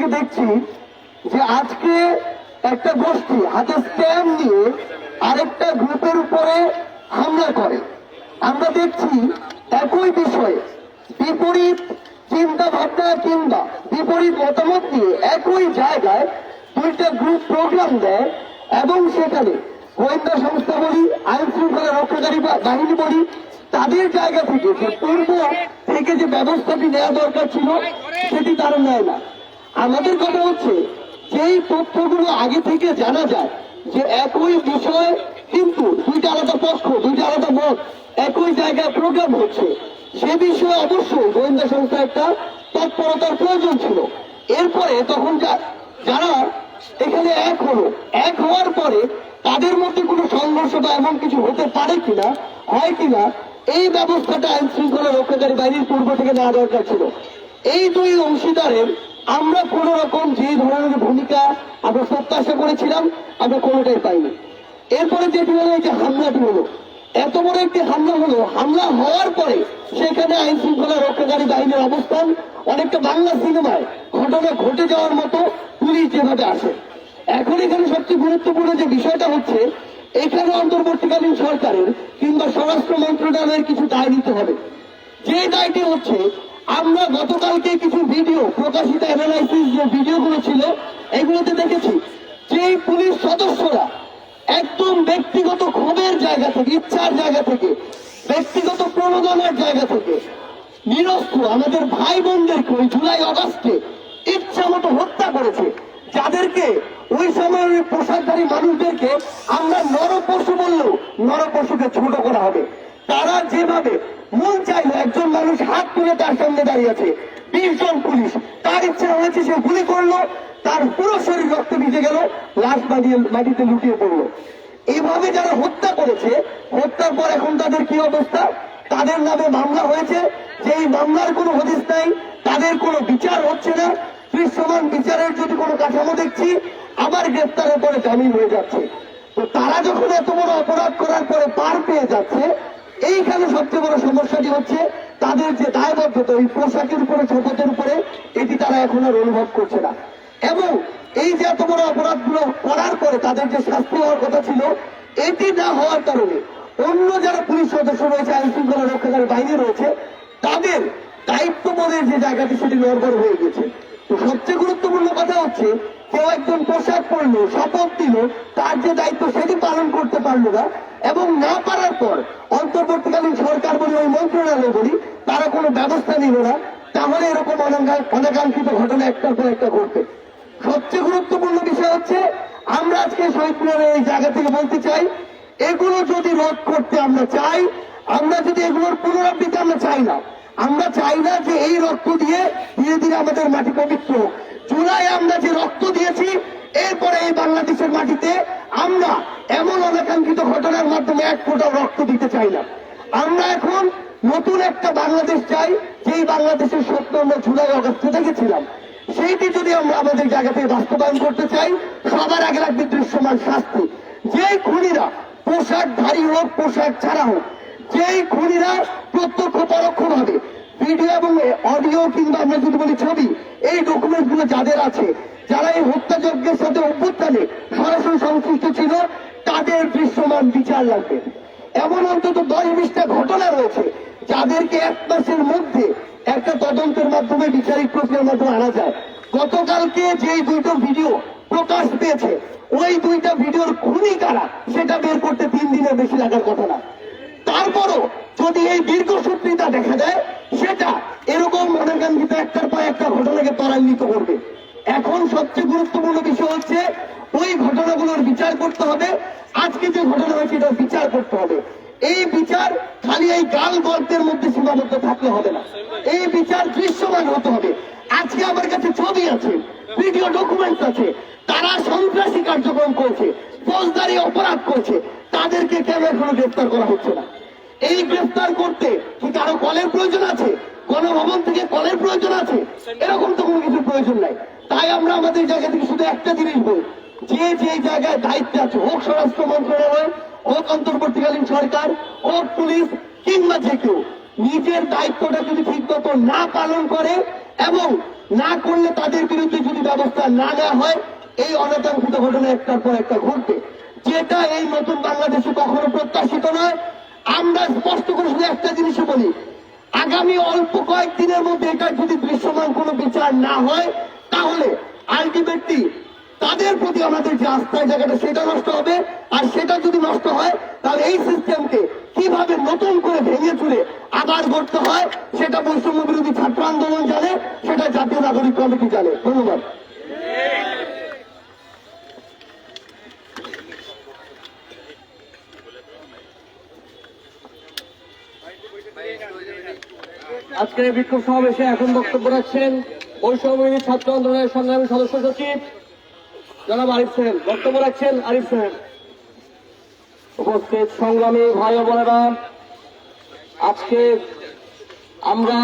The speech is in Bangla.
থেকে দেখছি যে আজকে একটা গোষ্ঠী, হাতে স্ট্যাম্প নিয়ে আরেকটা গ্রুপের উপরে হামলা করে। আমরা দেখছি একই বিষয়ে বিপরীত চিন্তা ভাবনা কিংবা বিপরীত মতামত নিয়ে একই জায়গায় দুইটা গ্রুপ প্রোগ্রাম দেয় এবং সেখানে গোয়েন্দা সংস্থা বলি, আইন শৃঙ্খলা রক্ষাকারী বাহিনী বলি, তাদের জায়গা থেকে যে পূর্ব থেকে যে ব্যবস্থাটি নেওয়া দরকার ছিল, সেটি তারা নেয় না। আমাদের কথা হচ্ছে, যেই তথ্যগুলো আগে থেকে জানা যায়, যে একই বিষয় কিন্তু দুইটা আলাদা পক্ষ, দুইটা আলাদা মত, একই জায়গায় প্রোগ্রাম হচ্ছে, সে বিষয়ে অবশ্যই গোয়েন্দা সংস্থা একটা তৎপরতার প্রয়োজন ছিল। এরপরে তখন যারা এখানে এক হলো, এক হওয়ার পরে তাদের মধ্যে কোনো সংঘর্ষ বা এমন কিছু হতে পারে কিনা, হয় কিনা, এই ব্যবস্থাটা আইন শৃঙ্খলা রক্ষাকারী বাহিনীর পূর্ব থেকে নেওয়া দরকার ছিল। এই দুই অংশীদারের আমরা কোন রকম যে ধরনের ভূমিকা আমরা প্রত্যাশা করেছিলাম, আমরা কোনোটাই পাইনি। এরপরে যেটি হলো এই যে হামলাটি হলো, এত বড় একটি হামলা হলো, হামলা হওয়ার পরে সেখানে আইন শৃঙ্খলা রক্ষাকারী বাহিনীর অবস্থান, অনেকটা বাংলা সিনেমায় ঘটনা ঘটে যাওয়ার মতো পুলিশ যেভাবে আসে। এখন এখানে সবচেয়ে গুরুত্বপূর্ণ যে বিষয়টা হচ্ছে, এখানে অন্তর্বর্তীকালীন সরকারের কিংবা স্বরাষ্ট্র মন্ত্রণালয়ের কিছু দায় নিতে হবে। যে দায়টি হচ্ছে আমরা গতকালকে কিছু ভিডিও, প্রকাশিত অ্যানালাইসিস যে ভিডিওগুলো ছিল, এগুলোতে দেখেছি যে পুলিশ সদস্যরা একদম ব্যক্তিগত ক্ষোভের জায়গা থেকে, ইচ্ছার জায়গা থেকে, ব্যক্তিগত প্রণোদনের জায়গা থেকে নিরস্ত্র আমাদের ভাই বোনদেরকে ওই জুলাই অগাস্টে ইচ্ছা মতো হত্যা করেছে, যাদেরকে ওই সময় ওই পোশাকধারী মানুষদেরকে আমরা নরপশু বললেও নরপশুকে ছোট করা হবে। তারা যেভাবে মন চাইলো মানুষ হাত তুলে তার সামনে দাঁড়িয়ে আছে। বিশ জন পুলিশ। তার ইচ্ছা হয়েছে সে গুলি করল, তার পুরো শরীর রক্ত ভিজে গেল, লাশ মাটিয়ে মাটিতে লুটিয়ে পড়ল। এইভাবে যারা হত্যা করেছে, হত্যার পর এখন তাদের কি অবস্থা? তাদের নামে মামলা হয়েছে। যে এই মামলার কোনো হদিস নাই, তাদের কোনো বিচার হচ্ছে না। দৃশ্যমান বিচারের যদি কোনো কাঠামো দেখছি, আবার গ্রেপ্তারের পরে জামিন হয়ে যাচ্ছে। তো তারা যখন এত বড় অপরাধ করার পরে পার পেয়ে যাচ্ছে, এইখানে সবচেয়ে বড় সমস্যাটি হচ্ছে তাদের যে দায়বদ্ধতা ওই পোশাকের উপরে শপথের উপরে, এটি তারা এখন আর অনুভব করছে না। এবং এই যে এত বড় অপরাধগুলো করার পরে তাদের যে শাস্তি হওয়ার কথা ছিল, এটি না হওয়ার কারণে অন্য যারা পুলিশ সদস্য রয়েছে, আইন শৃঙ্খলা রক্ষাকারী বাহিনী রয়েছে, তাদের দায়িত্ববোধের যে জায়গাটি, সেটি নড়বড় হয়ে গেছে। তো সবচেয়ে গুরুত্বপূর্ণ কথা হচ্ছে কেউ একজন পোশাক পরলো, শপথ দিল, তার যে দায়িত্ব, সেটি পালন করতে পারল না, এবং না পারার পর অন্তর্বর্তীকালীন সরকার বলি ওই মন্ত্রণালয় বলি, তারা কোনো ব্যবস্থা নিল না। তাহলে এরকম অনাকাঙ্ক্ষিত ঘটনা একটার পর একটা ঘটবে। সবচেয়ে গুরুত্বপূর্ণ বিষয় হচ্ছে, আমরা আজকে শহীদ এই জায়গা থেকে বলতে চাই, এগুলো যদি রোধ করতে আমরা চাই, আমরা যদি এগুলোর পুনরাবৃত্তি আমরা চাই না। আমরা চাই না যে এই রক্ত দিয়ে ধীরে ধীরে আমাদের মাটি পবিত্র। জুলাই আমরা যে রক্ত দিয়েছি, এরপরে এই বাংলাদেশের মাটিতে আমরা এমন অনাকাঙ্ক্ষিত ঘটনার মাধ্যমে এক ফোঁটা রক্ত দিতে চাই না। আমরা এখন নতুন একটা বাংলাদেশ চাই, যেই বাংলাদেশের স্বপ্ন আমরা জুলাই অগস্টে দেখেছিলাম। সেইটি যদি আমরা আমাদের জায়গা থেকে বাস্তবায়ন করতে চাই, সবার আগে লাগবে দৃশ্যমান শাস্তি। যেই খুনিরা পোশাকধারী হোক, পোশাক ছাড়া হোক, যেই খুনিরা প্রত্যক্ষ পরোক্ষ ভাবে ভিডিও এবং অডিও কিংবা আমরা যদি বলি ছবি, এই ডকুমেন্টগুলো যাদের আছে, যারা এই হত্যাযজ্ঞের সাথে অভ্যুত্থানে সরাসরি সংশ্লিষ্ট ছিল তাদের দৃশ্যমান লাগবে। এমন অন্তত দশ বিশটা ঘটনা রয়েছে, যাদেরকে এক মাসের মধ্যে একটা তদন্তের মাধ্যমে বিচারিক প্রক্রিয়ার মাধ্যমে আনা যায়। গতকালকে যে দুটো ভিডিও প্রকাশ পেয়েছে, ওই দুইটা ভিডিওর খুনি কারা, সেটা বের করতে তিন দিনের বেশি লাগার কথা না। তারপরও যদি এই দীর্ঘসূত্রিতা দেখা যায়, সেটা এরকম অনাকাঙ্ক্ষিত একটার পর একটা ঘটনাকে ত্বরান্বিত করবে। এখন সবচেয়ে গুরুত্বপূর্ণ বিষয় হচ্ছে, ওই ঘটনাগুলোর বিচার করতে হবে আজকে যে ঘটনা হয়েছে এটার বিচার করতে হবে। এই বিচার খালি এই গাল গল্পের মধ্যে সীমাবদ্ধ থাকলে হবে না। এই বিচার দৃশ্যমান হতে হবে। আজকে আমার কাছে ছবি আছে, ভিডিও ডকুমেন্টস আছে। তারা সন্ত্রাসী কার্যক্রম করছে, ফৌজদারি অপরাধ করছে। তাদেরকে কেন এখনও গ্রেফতার করা হচ্ছে না? এই গ্রেফতার করতে কি কারও কলের প্রয়োজন আছে? গণভবন থেকে কলের প্রয়োজন আছে? এরকম তো কোনো কিছু প্রয়োজন নাই। তাই আমরা আমাদের জায়গা থেকে শুধু একটা জিনিস বলি যে যে জায়গায় দায়িত্বে আছে হোক স্বরাষ্ট্র মন্ত্রণালয়, হোক অন্তর্বর্তীকালীন সরকার, হোক পুলিশ, কিংবা যে কেউ, নিজের দায়িত্বটা যদি ঠিক মতো না পালন করে এবং না করলে তাদের বিরুদ্ধে যদি ব্যবস্থা না নেওয়া হয়, এই অনাকাঙ্ক্ষিত ঘটনা একটার পর একটা ঘটবে। যেটা এই নতুন বাংলাদেশে কখনো প্রত্যাশিত নয়। আমরা স্পষ্ট করে শুধু একটা জিনিসই বলি, আগামী অল্প কয়েকদিনের মধ্যে এটা যদি দৃশ্যমান কোনো বিচার না হয়, তাহলে আলটিমেটলি তাদের প্রতি আমাদের যে আস্থার জায়গাটা, সেটা নষ্ট হবে। আর সেটা যদি নষ্ট হয়, তাহলে এই সিস্টেমকে কীভাবে নতুন করে ভেঙে চুরে আবার গড়তে হয়, সেটা বৈষম্য বিরোধী ছাত্র আন্দোলন জানে, সেটা জাতীয় নাগরিক কমিটি জানে। ধন্যবাদ। আজকের বিক্ষোভ সমাবেশে এখন বক্তব্য রাখছেন বৈষম্য ছাত্র আন্দোলনের সংগ্রামী সদস্য সচিব জনাব আরিফ সাহেব বক্তব্য রাখছেন আরিফ সাহেব উপস্থিত সংগ্রামী ভাই বোনেরা আজকে আমরা